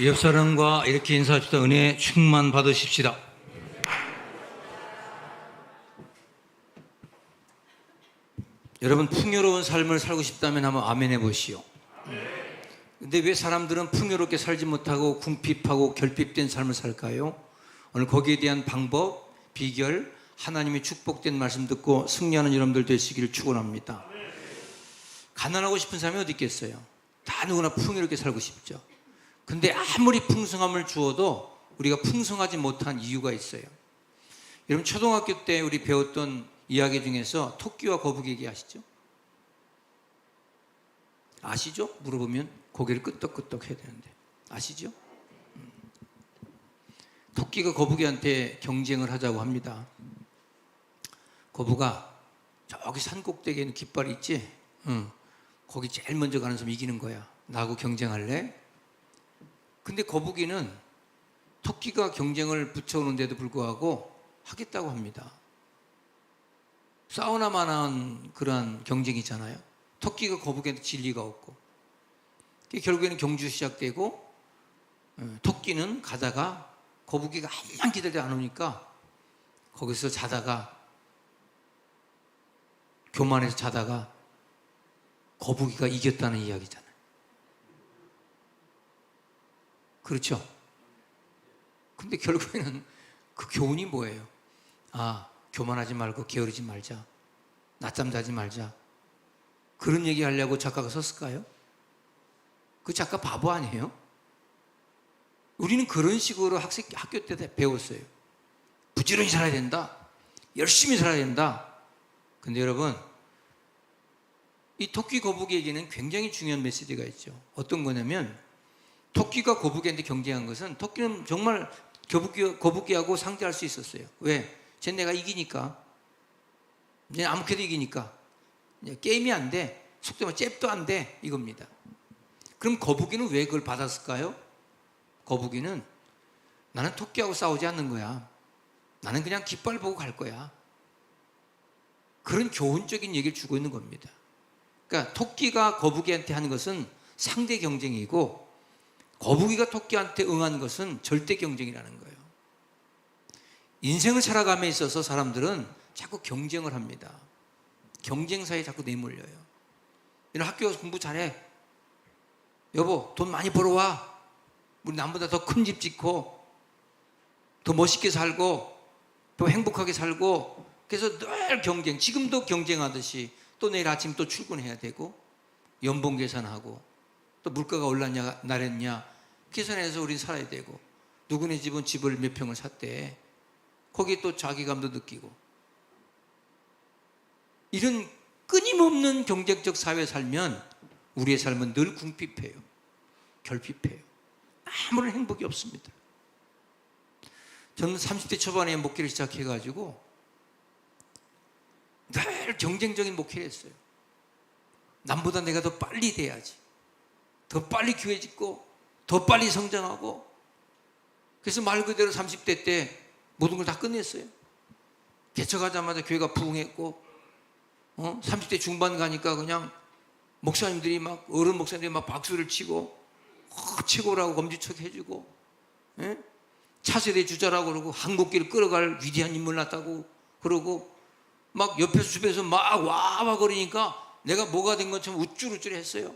옆 사람과 이렇게 인사합시다. 은혜 충만 받으십시다. 여러분 풍요로운 삶을 살고 싶다면 한번 아멘 해보시오. 근데 왜 사람들은 풍요롭게 살지 못하고 궁핍하고 결핍된 삶을 살까요? 오늘 거기에 대한 방법, 비결, 하나님의 축복된 말씀 듣고 승리하는 여러분들 되시기를 축원합니다. 가난하고 싶은 사람이 어디 있겠어요? 다 누구나 풍요롭게 살고 싶죠. 근데 아무리 풍성함을 주어도 우리가 풍성하지 못한 이유가 있어요. 여러분 초등학교 때 우리 배웠던 이야기 중에서 토끼와 거북이 얘기 아시죠? 아시죠? 물어보면 고개를 끄덕끄덕 해야 되는데 아시죠? 음. 토끼가 거북이한테 경쟁을 하자고 합니다. 거북아 저기 산 꼭대기에 있는 깃발이 있지? 응. 거기 제일 먼저 가는 사람 이기는 거야. 나하고 경쟁할래? 근데 거북이는 토끼가 경쟁을 붙여오는데도 불구하고 하겠다고 합니다. 싸우나만한 그러한 경쟁이잖아요. 토끼가 거북이한테 진리가 없고. 결국에는 경주 시작되고 어, 토끼는 가다가 거북이가 한만 기다려 안 오니까 거기서 자다가 교만해서 자다가 거북이가 이겼다는 이야기잖아요. 그렇죠? 근데 결국에는 그 교훈이 뭐예요? 아, 교만하지 말고 게으르지 말자. 낮잠 자지 말자. 그런 얘기 하려고 작가가 썼을까요? 그 작가 바보 아니에요? 우리는 그런 식으로 학생, 학교 때 배웠어요. 부지런히 살아야 된다. 열심히 살아야 된다. 근데 여러분, 이 토끼 거북이에게는 굉장히 중요한 메시지가 있죠. 어떤 거냐면, 토끼가 거북이한테 경쟁한 것은 토끼는 정말 거북이, 거북이하고 상대할 수 있었어요. 왜? 쟤 내가 이기니까. 이제 아무렇게도 이기니까. 이제 게임이 안 돼. 속도면 잽도 안 돼. 이겁니다. 그럼 거북이는 왜 그걸 받았을까요? 거북이는 나는 토끼하고 싸우지 않는 거야. 나는 그냥 깃발 보고 갈 거야. 그런 교훈적인 얘기를 주고 있는 겁니다. 그러니까 토끼가 거북이한테 하는 것은 상대 경쟁이고 거북이가 토끼한테 응한 것은 절대 경쟁이라는 거예요. 인생을 살아감에 있어서 사람들은 자꾸 경쟁을 합니다. 경쟁 사에 자꾸 내몰려요. 이런 학교 공부 잘해. 여보, 돈 많이 벌어와. 우리 남보다 더 큰 집 짓고, 더 멋있게 살고, 더 행복하게 살고, 그래서 늘 경쟁, 지금도 경쟁하듯이 또 내일 아침 또 출근해야 되고, 연봉 계산하고, 또 물가가 올랐냐, 나랬냐, 계산해서 우리 살아야 되고, 누구네 집은 집을 몇 평을 샀대. 거기에 또 자기감도 느끼고. 이런 끊임없는 경쟁적 사회에 살면 우리의 삶은 늘 궁핍해요. 결핍해요. 아무런 행복이 없습니다. 저는 30대 초반에 목회를 시작해가지고 늘 경쟁적인 목회를 했어요. 남보다 내가 더 빨리 돼야지. 더 빨리 교회 짓고, 더 빨리 성장하고. 그래서 말 그대로 30대 때 모든 걸 다 끝냈어요. 개척하자마자 교회가 부흥했고, 어? 30대 중반 가니까 그냥 목사님들이 막, 어른 목사님들이 막 박수를 치고, 어, 최고라고 검지척 해주고, 예? 차세대 주자라고 그러고, 한국기를 끌어갈 위대한 인물 났다고 그러고, 막 옆에서 주변에서 막 와와 거리니까 내가 뭐가 된 것처럼 우쭐우쭐 했어요.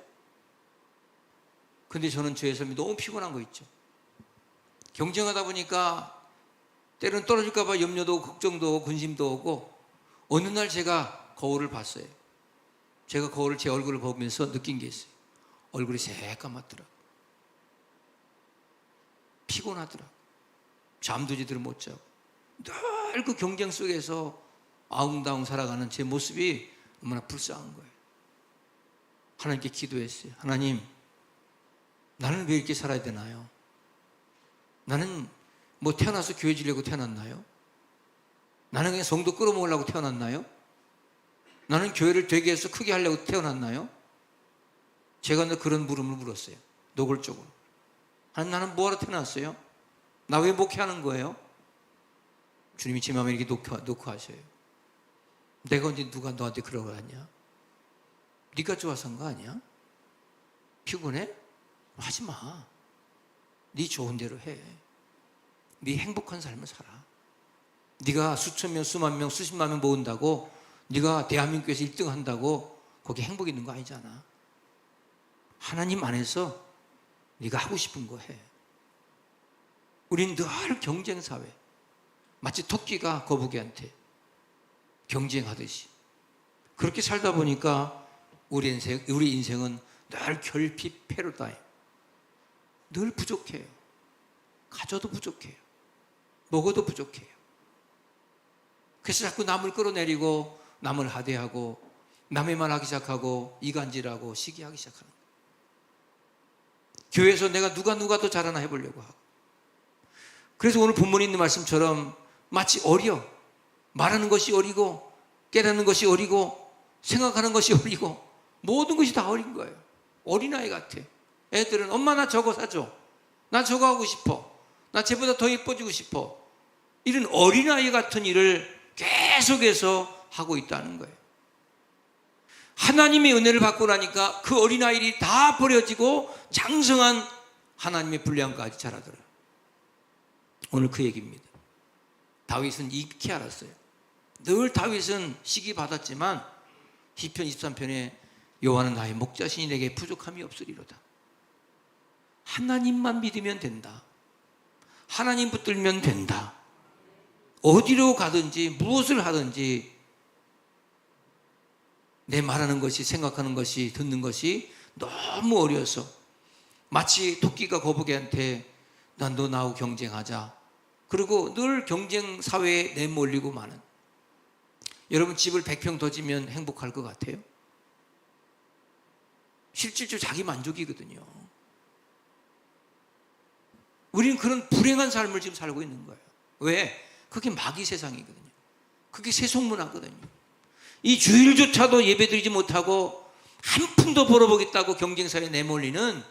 근데 저는 저의 삶이 너무 피곤한 거 있죠. 경쟁하다 보니까 때로는 떨어질까봐 염려도 걱정도 근심도 오고 어느 날 제가 거울을 봤어요. 제가 거울을 제 얼굴을 보면서 느낀 게 있어요. 얼굴이 새까맣더라. 피곤하더라. 잠도 제대로 못 자고 늘 그 경쟁 속에서 아웅다웅 살아가는 제 모습이 너무나 불쌍한 거예요. 하나님께 기도했어요. 하나님, 나는 왜 이렇게 살아야 되나요? 나는 뭐 태어나서 교회 지려고 태어났나요? 나는 그냥 성도 끌어모으려고 태어났나요? 나는 교회를 되게 해서 크게 하려고 태어났나요? 제가 늘 그런 물음을 물었어요. 노골적으로. 아니, 나는 뭐하러 태어났어요? 나 왜 목회하는 거예요? 주님이 제 마음에 이렇게 놓고, 놓고 하셔요. 내가 언제 누가 너한테 그러고 하냐? 네가 좋아서 한 거 아니야? 피곤해? 하지 마. 네 좋은 대로 해. 네 행복한 삶을 살아. 네가 수천 명, 수만 명, 수십만 명 모은다고 네가 대한민국에서 1등 한다고 거기 행복 있는 거 아니잖아. 하나님 안에서 네가 하고 싶은 거 해. 우린 늘 경쟁 사회. 마치 토끼가 거북이한테 경쟁하듯이. 그렇게 살다 보니까 우리 인생, 우리 인생은 늘 결핍 패러다임. 늘 부족해요. 가져도 부족해요. 먹어도 부족해요. 그래서 자꾸 남을 끌어내리고 남을 하대하고 남의 말 하기 시작하고 이간질하고 시기하기 시작하는 거예요. 교회에서 내가 누가 누가 더 잘하나 해보려고 하고 그래서 오늘 본문에 있는 말씀처럼 마치 어려 말하는 것이 어리고 깨닫는 것이 어리고 생각하는 것이 어리고 모든 것이 다 어린 거예요. 어린아이 같아. 애들은 엄마 나 저거 사줘. 나 저거 하고 싶어. 나 쟤보다 더 예뻐지고 싶어. 이런 어린아이 같은 일을 계속해서 하고 있다는 거예요. 하나님의 은혜를 받고 나니까 그 어린아이들이 다 버려지고 장성한 하나님의 분량까지 자라더라. 오늘 그 얘기입니다. 다윗은 익히 알았어요. 늘 다윗은 시기 받았지만 시편 23편에 여호와는 나의 목자신이 내게 부족함이 없으리로다. 하나님만 믿으면 된다. 하나님 붙들면 된다. 어디로 가든지 무엇을 하든지 내 말하는 것이 생각하는 것이 듣는 것이 너무 어려서 마치 토끼가 거북이한테 난 너 나하고 경쟁하자. 그리고 늘 경쟁 사회에 내몰리고 마는. 여러분 집을 100평 더 지면 행복할 것 같아요? 실질적으로 자기 만족이거든요. 우리는 그런 불행한 삶을 지금 살고 있는 거예요. 왜? 그게 마귀 세상이거든요. 그게 세속 문화거든요. 이 주일조차도 예배드리지 못하고 한 푼도 벌어보겠다고 경쟁사에 내몰리는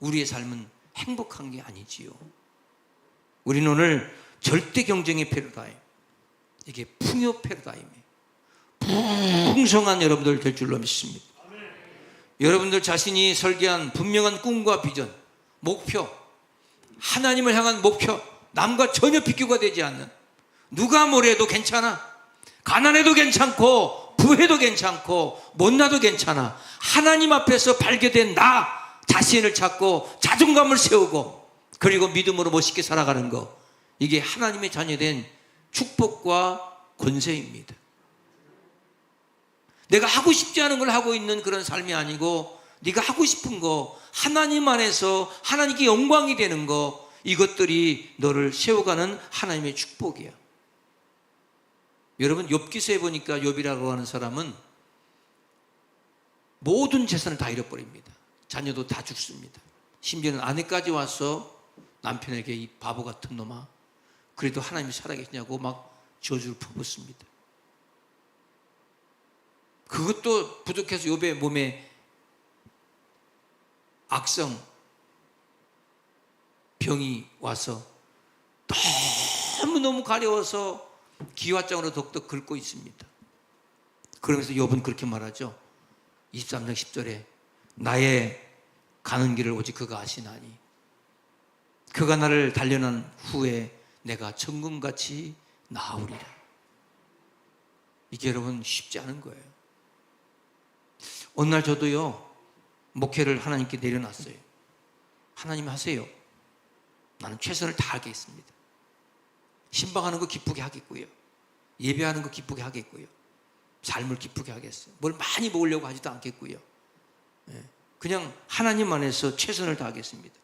우리의 삶은 행복한 게 아니지요. 우리는 오늘 절대 경쟁의 패러다임, 이게 풍요 패러다임이에요. 풍성한 여러분들 될 줄로 믿습니다. 여러분들 자신이 설계한 분명한 꿈과 비전, 목표, 하나님을 향한 목표, 남과 전혀 비교가 되지 않는 누가 뭐래도 괜찮아. 가난해도 괜찮고 부해도 괜찮고 못나도 괜찮아. 하나님 앞에서 발견된 나 자신을 찾고 자존감을 세우고 그리고 믿음으로 멋있게 살아가는 거. 이게 하나님의 자녀된 축복과 권세입니다. 내가 하고 싶지 않은 걸 하고 있는 그런 삶이 아니고 네가 하고 싶은 거 하나님 안에서 하나님께 영광이 되는 거 이것들이 너를 세워가는 하나님의 축복이야. 여러분 욥기서에 보니까 욥이라고 하는 사람은 모든 재산을 다 잃어버립니다. 자녀도 다 죽습니다. 심지어는 아내까지 와서 남편에게 이 바보 같은 놈아 그래도 하나님이 살아계시냐고 막 저주를 퍼붓습니다. 그것도 부족해서 욥의 몸에 악성 병이 와서 너무너무 가려워서 기와장으로 독독 긁고 있습니다. 그러면서 욥은 그렇게 말하죠. 23장 10절에 나의 가는 길을 오직 그가 아시나니 그가 나를 단련한 후에 내가 천금같이 나으리라. 이게 여러분 쉽지 않은 거예요. 어느 날 저도요 목회를 하나님께 내려놨어요. 하나님 하세요. 나는 최선을 다하겠습니다. 신방하는 거 기쁘게 하겠고요. 예배하는 거 기쁘게 하겠고요. 삶을 기쁘게 하겠어요. 뭘 많이 먹으려고 하지도 않겠고요. 예, 그냥 하나님 안에서 최선을 다하겠습니다.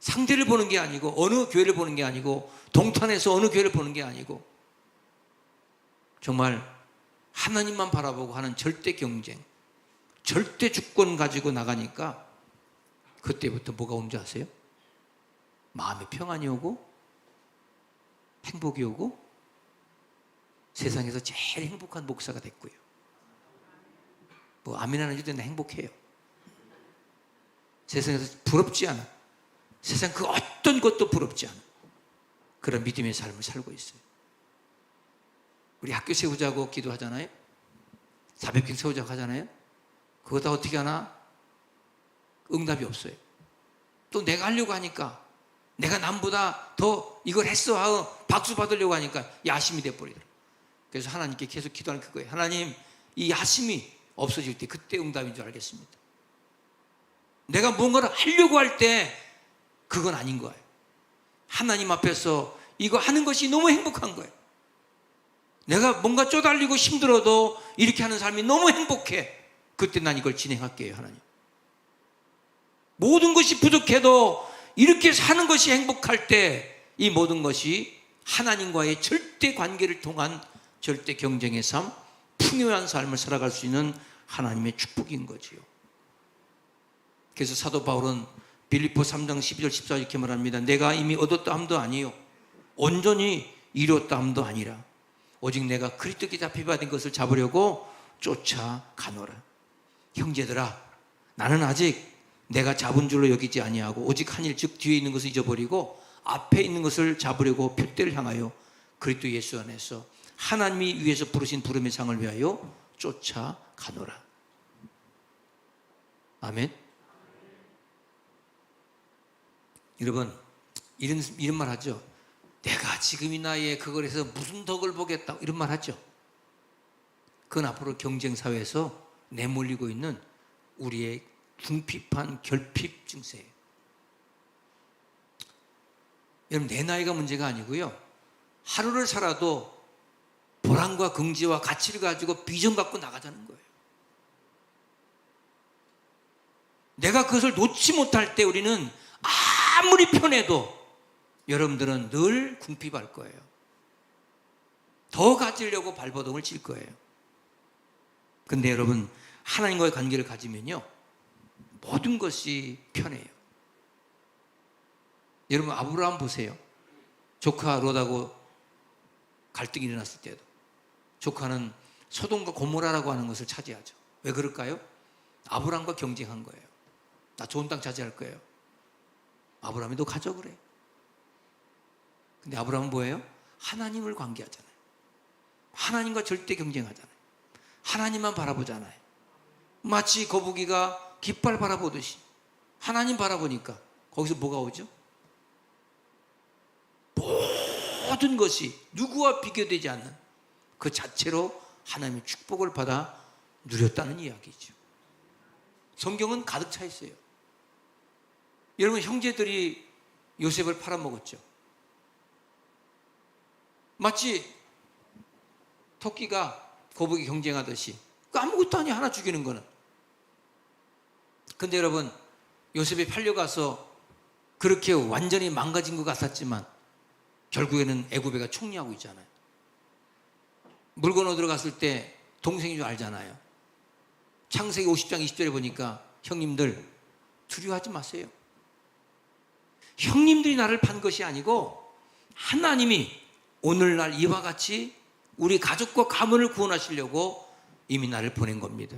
상대를 보는 게 아니고 어느 교회를 보는 게 아니고 동탄에서 어느 교회를 보는 게 아니고 정말 하나님만 바라보고 하는 절대 경쟁, 절대 주권 가지고 나가니까 그때부터 뭐가 오는지 아세요? 마음의 평안이 오고 행복이 오고 세상에서 제일 행복한 목사가 됐고요. 뭐 아멘하는 주도 행복해요. 세상에서 부럽지 않아. 세상 그 어떤 것도 부럽지 않아. 그런 믿음의 삶을 살고 있어요. 우리 학교 세우자고 기도하잖아요. 400평 세우자고 하잖아요. 그거 다 어떻게 하나? 응답이 없어요. 또 내가 하려고 하니까 내가 남보다 더 이걸 했어 하고 박수 받으려고 하니까 야심이 돼버리더라. 그래서 하나님께 계속 기도하는 그거예요. 하나님 이 야심이 없어질 때 그때 응답인 줄 알겠습니다. 내가 뭔가를 하려고 할 때 그건 아닌 거예요. 하나님 앞에서 이거 하는 것이 너무 행복한 거예요. 내가 뭔가 쪼달리고 힘들어도 이렇게 하는 삶이 너무 행복해. 그때 난 이걸 진행할게요, 하나님. 모든 것이 부족해도 이렇게 사는 것이 행복할 때 이 모든 것이 하나님과의 절대 관계를 통한 절대 경쟁의 삶, 풍요한 삶을 살아갈 수 있는 하나님의 축복인 거지요. 그래서 사도 바울은 빌립보 3장 12절 14절 이렇게 말합니다. 내가 이미 얻었다 함도 아니요 온전히 이뤘다 함도 아니라 오직 내가 그리스도께 잡히 받은 것을 잡으려고 쫓아가노라. 형제들아 나는 아직 내가 잡은 줄로 여기지 아니하고 오직 한일 즉 뒤에 있는 것을 잊어버리고 앞에 있는 것을 잡으려고 표대를 향하여 그리스도 예수 안에서 하나님이 위에서 부르신 부름의 상을 위하여 쫓아가노라. 아멘. 여러분 이런 이런 말 하죠. 내가 지금 이 나이에 그걸 해서 무슨 덕을 보겠다 이런 말 하죠. 그건 앞으로 경쟁 사회에서 내몰리고 있는 우리의 궁핍한 결핍 증세예요. 여러분 내 나이가 문제가 아니고요. 하루를 살아도 보람과 긍지와 가치를 가지고 비전 갖고 나가자는 거예요. 내가 그것을 놓지 못할 때 우리는 아무리 편해도 여러분들은 늘 궁핍할 거예요. 더 가지려고 발버둥을 칠 거예요. 근데 여러분, 하나님과의 관계를 가지면요, 모든 것이 편해요. 여러분, 아브라함 보세요. 조카 롯하고 갈등이 일어났을 때도 조카는 소돔과 고모라라고 하는 것을 차지하죠. 왜 그럴까요? 아브라함과 경쟁한 거예요. 나 좋은 땅 차지할 거예요. 아브라함이 너 가져 그래. 근데 아브라함은 뭐예요? 하나님을 관계하잖아요. 하나님과 절대 경쟁하잖아요. 하나님만 바라보잖아요. 마치 거북이가 깃발 바라보듯이 하나님 바라보니까 거기서 뭐가 오죠? 모든 것이 누구와 비교되지 않는 그 자체로 하나님의 축복을 받아 누렸다는 이야기죠. 성경은 가득 차 있어요. 여러분 형제들이 요셉을 팔아먹었죠. 마치 토끼가 거북이 경쟁하듯이 그 아무것도 아니야 하나 죽이는 거는. 근데 여러분 요셉이 팔려가서 그렇게 완전히 망가진 것 같았지만 결국에는 애굽애가 총리하고 있잖아요. 물건 얻으러 갔을 때 동생인 줄 알잖아요. 창세기 50장 20절에 보니까 형님들 두려워하지 마세요. 형님들이 나를 판 것이 아니고 하나님이 오늘날 이와 같이 우리 가족과 가문을 구원하시려고 이미 나를 보낸 겁니다.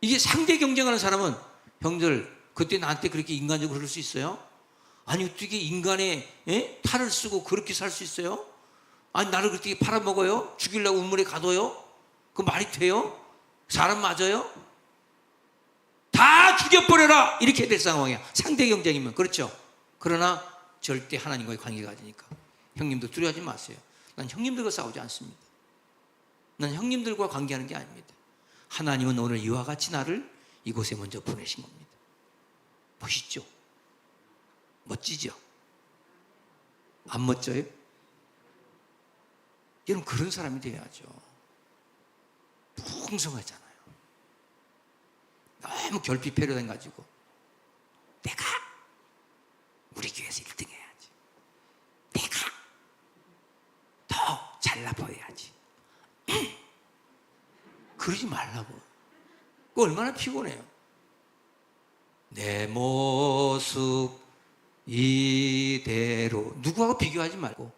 이게 상대 경쟁하는 사람은 형들 그때 나한테 그렇게 인간적으로 그럴 수 있어요? 아니 어떻게 인간의 에? 탈을 쓰고 그렇게 살 수 있어요? 아니 나를 그렇게 팔아먹어요? 죽이려고 우물에 가둬요? 그 말이 돼요? 사람 맞아요? 다 죽여버려라 이렇게 될 상황이야 상대 경쟁이면 그렇죠 그러나 절대 하나님과의 관계가 아니니까 형님도 두려워하지 마세요 난 형님들과 싸우지 않습니다. 난 형님들과 관계하는 게 아닙니다. 하나님은 오늘 이와 같이 나를 이곳에 먼저 보내신 겁니다. 멋있죠. 멋지죠? 안 멋져요? 여러분 그런 사람이 돼야죠. 풍성하잖아요. 너무 결핍해로 돼가지고 내가 우리 교회에서 1등 해야지. 내가 더 잘나 보여야지. 그러지 말라고. 그 얼마나 피곤해요. 내 모습 이대로 누구하고 비교하지 말고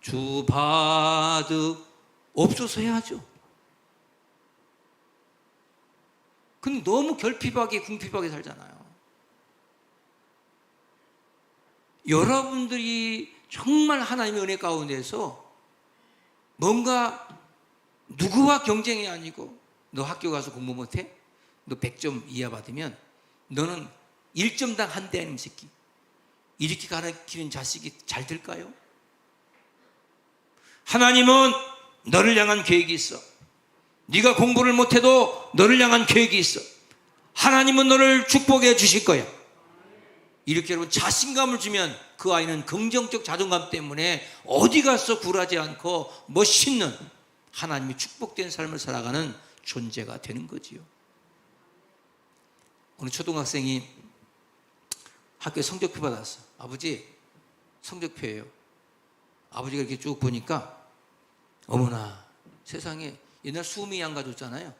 주 바득 없어서 해야죠. 근데 너무 결핍하게 궁핍하게 살잖아요. 여러분들이 정말 하나님의 은혜 가운데서 뭔가 누구와 경쟁이 아니고 너 학교 가서 공부 못해? 너 100점 이하 받으면 너는 1점당 한 대 아니면 새끼. 이렇게 가르치는 자식이 잘 될까요? 하나님은 너를 향한 계획이 있어. 네가 공부를 못해도 너를 향한 계획이 있어. 하나님은 너를 축복해 주실 거야. 이렇게 여러분 자신감을 주면 그 아이는 긍정적 자존감 때문에 어디 가서 굴하지 않고 멋있는 하나님이 축복된 삶을 살아가는 존재가 되는 거지요. 오늘 초등학생이 학교에 성적표 받았어. 아버지, 성적표예요. 아버지가 이렇게 쭉 보니까 어머나 세상에 옛날 수미 양가 줬잖아요.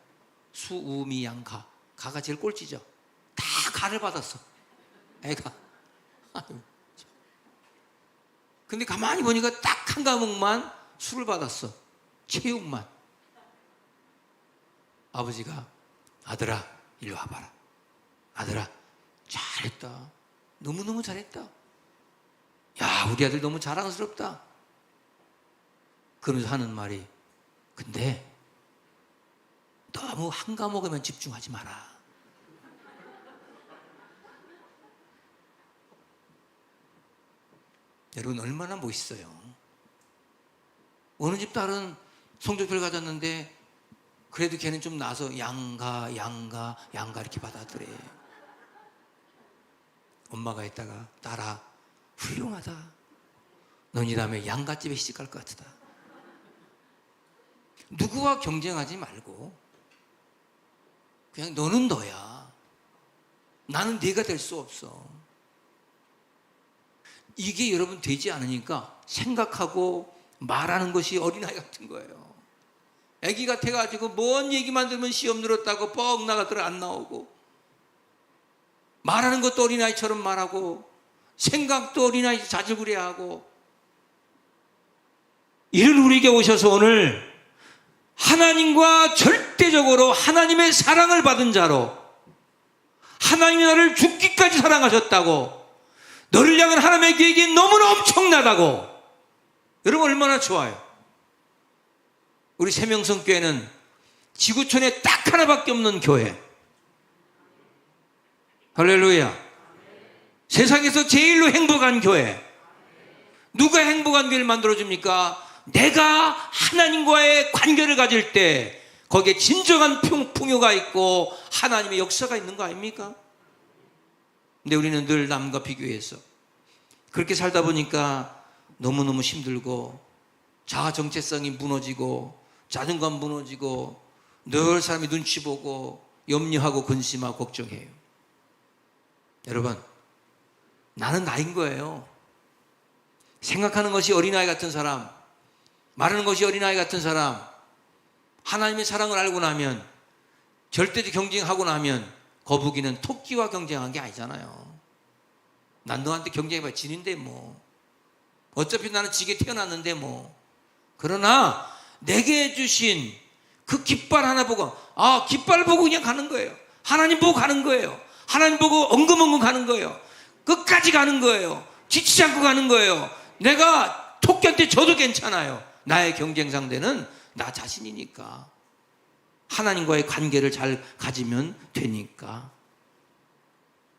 수우미 양가. 가가 제일 꼴찌죠. 다 가를 받았어. 애가. 근데 가만히 보니까 딱 한 과목만 수를 받았어. 체육만. 아버지가 아들아, 일로 와봐라. 아들아, 잘했다. 너무너무 잘했다. 야, 우리 아들 너무 자랑스럽다. 그러면서 하는 말이, 근데 너무 한 과목에만 집중하지 마라. 여러분, 얼마나 멋있어요. 어느 집 딸은 성적표를 가졌는데, 그래도 걔는 좀 나서 양가, 양가, 양가 이렇게 받아들래 엄마가 있다가 딸아 훌륭하다. 넌 이 다음에 양가집에 시집갈 것 같다. 누구와 경쟁하지 말고 그냥 너는 너야. 나는 네가 될 수 없어. 이게 여러분 되지 않으니까 생각하고 말하는 것이 어린아이 같은 거예요. 아기 같아가지고 뭔 얘기만 들으면 시험 늘었다고 뻑 나가더라 안 나오고 말하는 것도 어린아이처럼 말하고 생각도 어린아이 자질구레 하고 이런 우리에게 오셔서 오늘 하나님과 절대적으로 하나님의 사랑을 받은 자로 하나님이 너를 죽기까지 사랑하셨다고 너를 향한 하나님의 계획이 너무나 엄청나다고 여러분 얼마나 좋아요 우리 세명성 교회는 지구촌에 딱 하나밖에 없는 교회 할렐루야. 세상에서 제일로 행복한 교회. 누가 행복한 교회를 만들어줍니까? 내가 하나님과의 관계를 가질 때 거기에 진정한 풍, 풍요가 있고 하나님의 역사가 있는 거 아닙니까? 근데 우리는 늘 남과 비교해서 그렇게 살다 보니까 너무너무 힘들고 자아 정체성이 무너지고 자존감 무너지고 늘 사람이 눈치 보고 염려하고 근심하고 걱정해요. 여러분, 나는 나인 거예요. 생각하는 것이 어린아이 같은 사람, 말하는 것이 어린아이 같은 사람, 하나님의 사랑을 알고 나면, 절대적 경쟁하고 나면, 거북이는 토끼와 경쟁한 게 아니잖아요. 난 너한테 경쟁해봐 지는데 뭐. 어차피 나는 지게 태어났는데 뭐. 그러나, 내게 주신 그 깃발 하나 보고, 아, 깃발 보고 그냥 가는 거예요. 하나님 보고 가는 거예요. 하나님 보고 엉금엉금 가는 거예요. 끝까지 가는 거예요. 지치지 않고 가는 거예요. 내가 토끼한테 져도 괜찮아요. 나의 경쟁 상대는 나 자신이니까. 하나님과의 관계를 잘 가지면 되니까.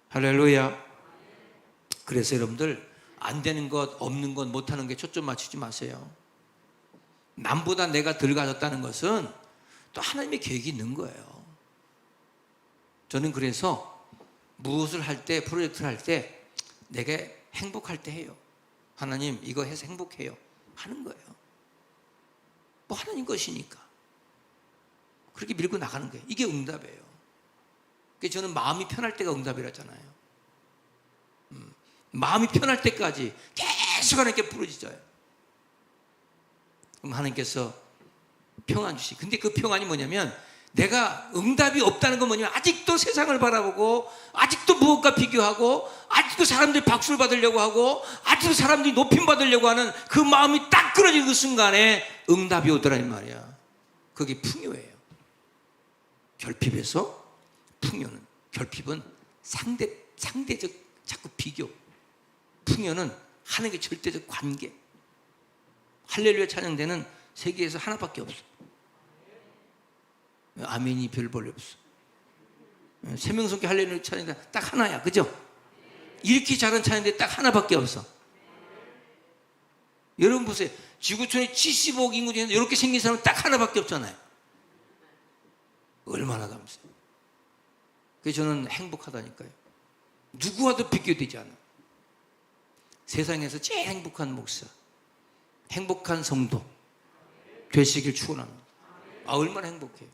할렐루야. 그래서 여러분들 안 되는 것, 없는 것, 못하는 게 초점 맞추지 마세요. 남보다 내가 덜 가졌다는 것은 또 하나님의 계획이 있는 거예요. 저는 그래서 무엇을 할 때, 프로젝트를 할 때, 내게 행복할 때 해요. 하나님, 이거 해서 행복해요. 하는 거예요. 뭐 하나님 것이니까. 그렇게 밀고 나가는 거예요. 이게 응답이에요. 저는 마음이 편할 때가 응답이라잖아요. 음, 마음이 편할 때까지 계속 하나님께 부르짖어요. 그럼 하나님께서 평안 주시. 근데 그 평안이 뭐냐면 내가 응답이 없다는 건 뭐냐면 아직도 세상을 바라보고 아직도 무엇과 비교하고 아직도 사람들이 박수를 받으려고 하고 아직도 사람들이 높임 받으려고 하는 그 마음이 딱 끊어진 그 순간에 응답이 오더라 이 말이야. 그게 풍요예요. 결핍에서 풍요는 결핍은 상대 상대적 자꾸 비교. 풍요는 하나님의 절대적 관계. 할렐루야 찬양대는 세계에서 하나밖에 없어. 아멘이 별 볼일 없어. 세명성교 할렐루야 찬양대 딱 하나야, 그죠? 이렇게 작은 차인데 딱 하나밖에 없어. 여러분 보세요. 지구촌에 75억 인구 중에 이렇게 생긴 사람은 딱 하나밖에 없잖아요. 얼마나 감사해요. 그래서 저는 행복하다니까요. 누구와도 비교되지 않아. 세상에서 제일 행복한 목사, 행복한 성도 되시길 축원합니다. 아 얼마나 행복해요.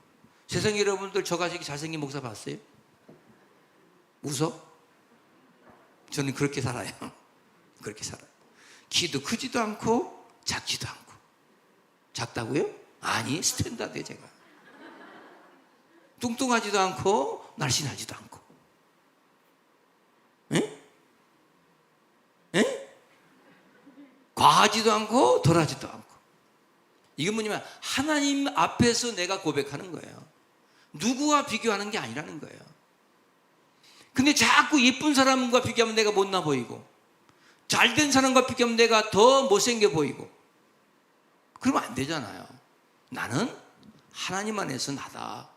세상 여러분들 저같이 잘생긴 목사 봤어요? 웃어? 저는 그렇게 살아요. 그렇게 살아요. 키도 크지도 않고 작지도 않고. 작다고요? 아니, 스탠다드에 제가. 뚱뚱하지도 않고 날씬하지도 않고. 에? 에? 과하지도 않고 덜하지도 않고. 이건 뭐냐면 하나님 앞에서 내가 고백하는 거예요. 누구와 비교하는 게 아니라는 거예요. 근데 자꾸 예쁜 사람과 비교하면 내가 못나 보이고 잘된 사람과 비교하면 내가 더 못생겨 보이고 그러면 안 되잖아요. 나는 하나님 안에서 나다.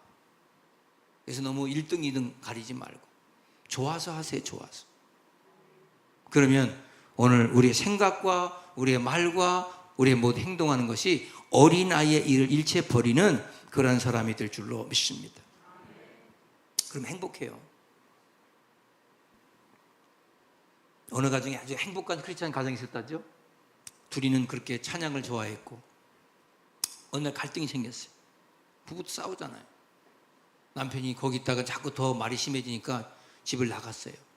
그래서 너무 1등, 2등 가리지 말고 좋아서 하세요. 좋아서. 그러면 오늘 우리의 생각과 우리의 말과 우리의 모든 행동하는 것이 어린아이의 일을 일체 버리는 그런 사람이 될 줄로 믿습니다. 그럼 행복해요. 어느 가정에 아주 행복한 크리스찬 가정이 있었다죠? 둘이는 그렇게 찬양을 좋아했고 어느 날 갈등이 생겼어요. 부부도 싸우잖아요. 남편이 거기 있다가 자꾸 더 말이 심해지니까 집을 나갔어요.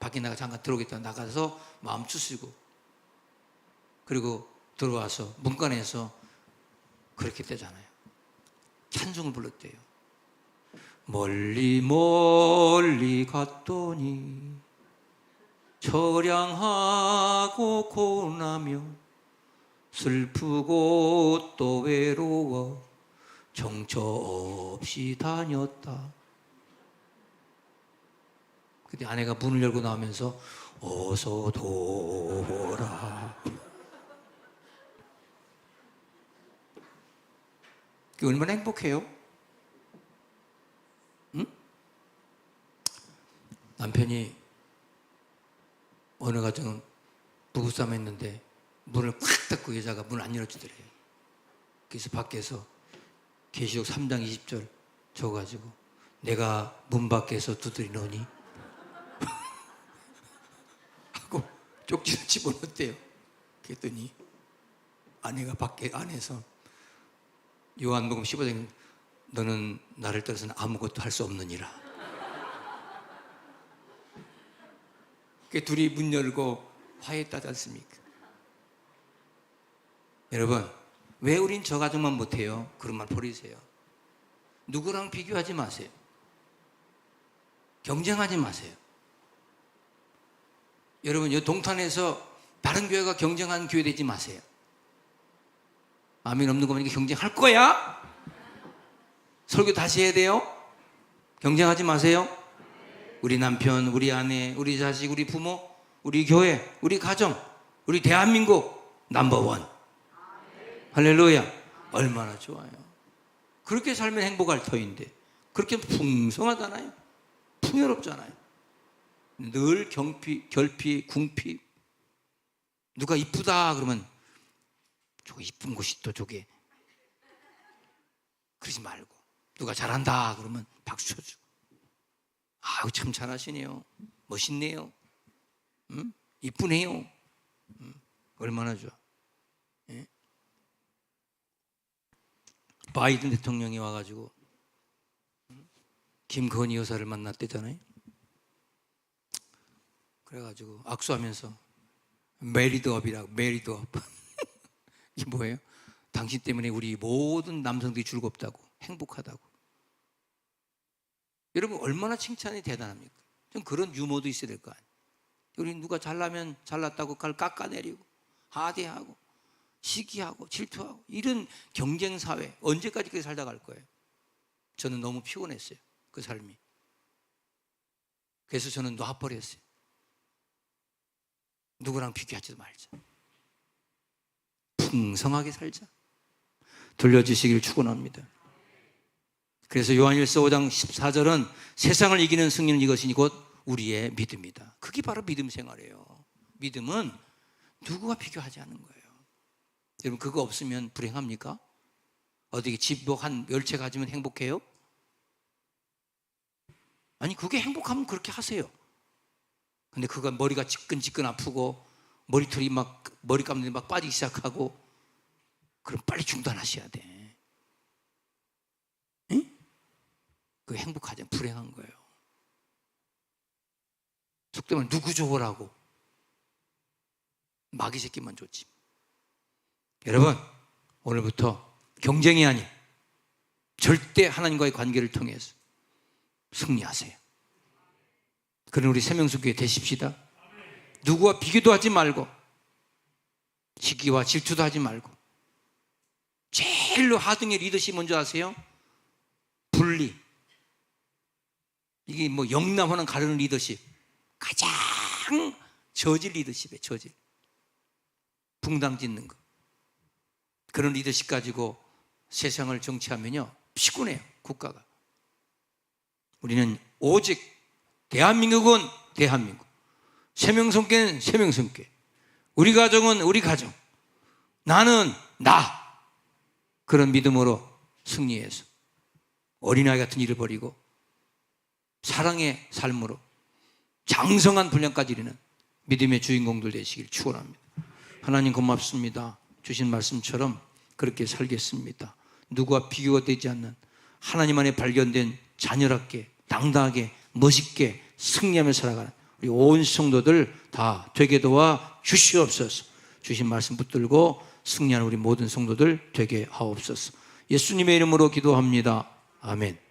밖에 나가 잠깐 들어오겠다 나가서 마음 추스고 그리고 들어와서 문간에서 그렇게 되잖아요. 찬송을 불렀대요. 멀리 멀리 갔더니 처량하고 고나며 슬프고 또 외로워 정처 없이 다녔다. 그때 아내가 문을 열고 나오면서 어서 돌아. 그 얼마나 행복해요? 응? 남편이 어느 가정은 부부싸움 했는데 문을 콱 닫고 여자가 문을 안 열어주더래요. 그래서 밖에서 계시록 3장 20절 적어가지고 내가 문 밖에서 두드리노니 하고 쪽지를 집어넣었대요. 그랬더니 아내가 밖에 안에서 요한복음 15장 너는 나를 떠나서는 아무것도 할 수 없느니라. 그 둘이 문 열고 화해했다지 않습니까? 여러분, 왜 우린 저 가정만 못해요? 그런 말 버리세요. 누구랑 비교하지 마세요. 경쟁하지 마세요. 여러분, 이 동탄에서 다른 교회가 경쟁하는 교회 되지 마세요. 아멘 없는 거 보니까 경쟁할 거야? 설교 다시 해야 돼요? 경쟁하지 마세요. 우리 남편, 우리 아내, 우리 자식, 우리 부모, 우리 교회, 우리 가정, 우리 대한민국 넘버원. 할렐루야. 얼마나 좋아요. 그렇게 살면 행복할 터인데 그렇게 풍성하잖아요. 풍요롭잖아요. 늘 경피, 결피, 궁피. 누가 이쁘다 그러면 저거 이쁜 곳이 또 저게 그러지 말고 누가 잘한다 그러면 박수 쳐주고 아우 참 잘하시네요 멋있네요 음? 이쁘네요 음? 얼마나 좋아 예? 바이든 대통령이 와가지고 음? 김건희 여사를 만났대잖아요 그래가지고 악수하면서 메리드업이라고 메리드업 이게 뭐예요? 당신 때문에 우리 모든 남성들이 즐겁다고 행복하다고. 여러분 얼마나 칭찬이 대단합니까? 좀 그런 유머도 있어야 될 거 아니에요. 우리 누가 잘나면 잘났다고 그걸 깎아내리고 하대하고 시기하고 질투하고 이런 경쟁 사회 언제까지 그렇게 살다 갈 거예요? 저는 너무 피곤했어요. 그 삶이. 그래서 저는 놔버렸어요. 누구랑 비교하지도 말자. 풍성하게 살자. 돌려주시길 축원합니다. 그래서 요한일서 5장 14절은 세상을 이기는 승리는 이것이니 곧 우리의 믿음이다. 그게 바로 믿음 생활이에요. 믿음은 누구와 비교하지 않는 거예요. 여러분 그거 없으면 불행합니까? 어디 집한 열채 가지면 행복해요? 아니 그게 행복하면 그렇게 하세요. 근데 그거 머리가 지끈지끈 아프고 머리털이 막 머리 감는데 막 빠지기 시작하고 그럼 빨리 중단하셔야 돼. 응? 그 행복하지 않- 불행한 거예요. 말 누구 좋으라고 마귀 새끼만 좋지. 여러분 오늘부터 경쟁이 아닌 절대 하나님과의 관계를 통해서 승리하세요. 그런 우리 세명수교회 되십시다. 누구와 비교도 하지 말고 시기와 질투도 하지 말고 제일로 하등의 리더십 먼저 아세요? 분리. 이게 뭐 영남하는 가르는 리더십. 가장 저질 리더십이에요, 저질. 붕당 짓는 거. 그런 리더십 가지고 세상을 정치하면요, 피곤해요, 국가가. 우리는 오직 대한민국은 대한민국. 세명성교는 세명성교. 우리 가정은 우리 가정. 나는 나. 그런 믿음으로 승리해서 어린아이 같은 일을 버리고 사랑의 삶으로 장성한 분량까지 이르는 믿음의 주인공들 되시길 축원합니다. 하나님 고맙습니다. 주신 말씀처럼 그렇게 살겠습니다. 누구와 비교가 되지 않는 하나님 안에 발견된 자녀답게 당당하게 멋있게 승리하며 살아가는 우리 온 성도들 다 되게 도와 주시옵소서. 주신 말씀 붙들고 승리하는 우리 모든 성도들 되게 하옵소서. 예수님의 이름으로 기도합니다. 아멘.